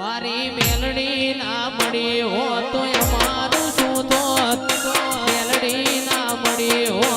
મારી મેલડી ના મળી હો તો અમારું શું તો મેલડી ના મળી હો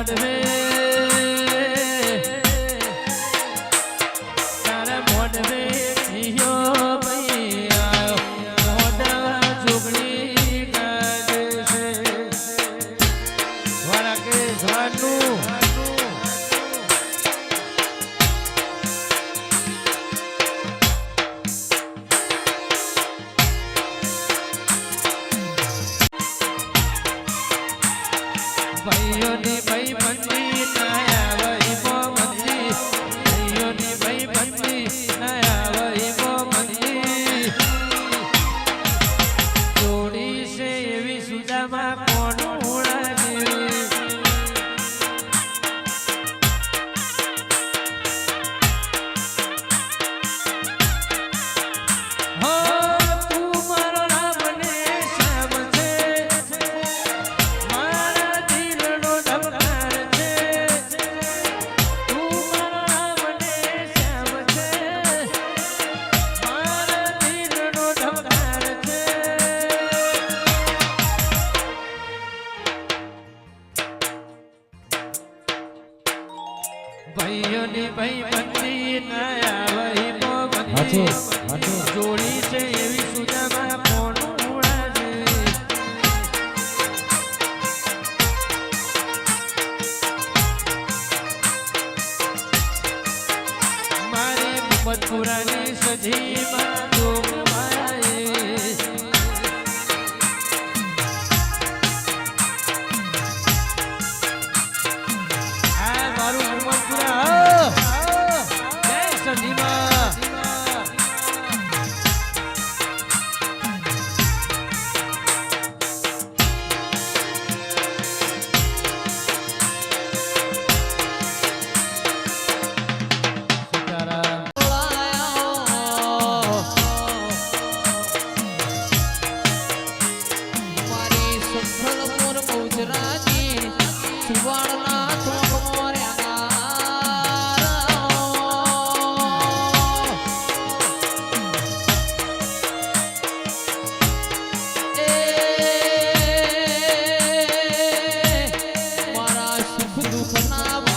பாடுவே ભાઈઓની ભાઈ મંદિર આવ્યા હાથે હાથે જોડી છે એવી સુજામાં પોણું ઉડા છે kuduka nabo